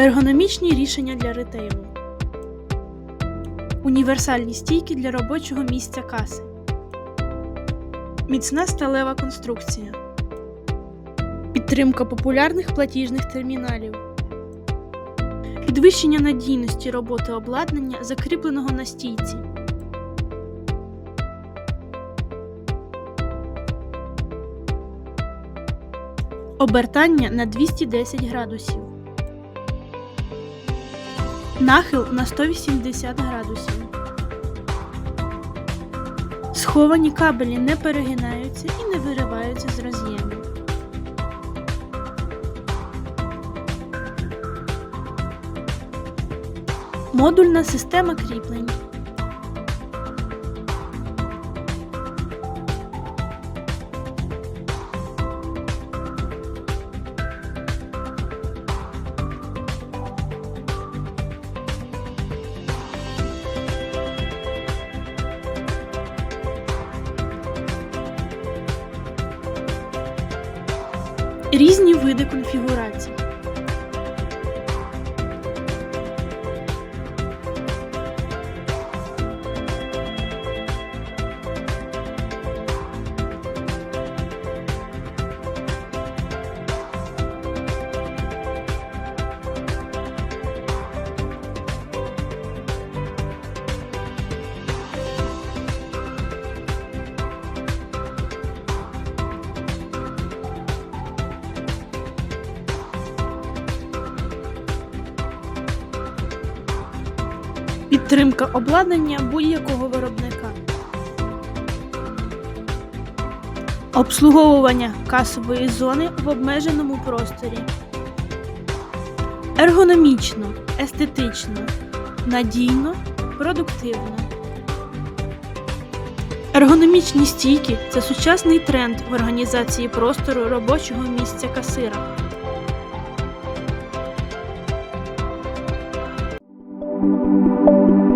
Ергономічні рішення для ретейлу. Універсальні стійки для робочого місця каси. Міцна сталева конструкція. Підтримка популярних платіжних терміналів. Підвищення надійності роботи обладнання, закріпленого на стійці. Обертання на 210 градусів. Нахил на 180 градусів. Сховані кабелі не перегинаються і не вириваються з роз'ємів. Модульна система кріплень. Різні види конфігурацій. Підтримка обладнання будь-якого виробника. Обслуговування касової зони в обмеженому просторі. Ергономічно, естетично, надійно, продуктивно. Ергономічні стійки це сучасний тренд в організації простору робочого місця касира. thank you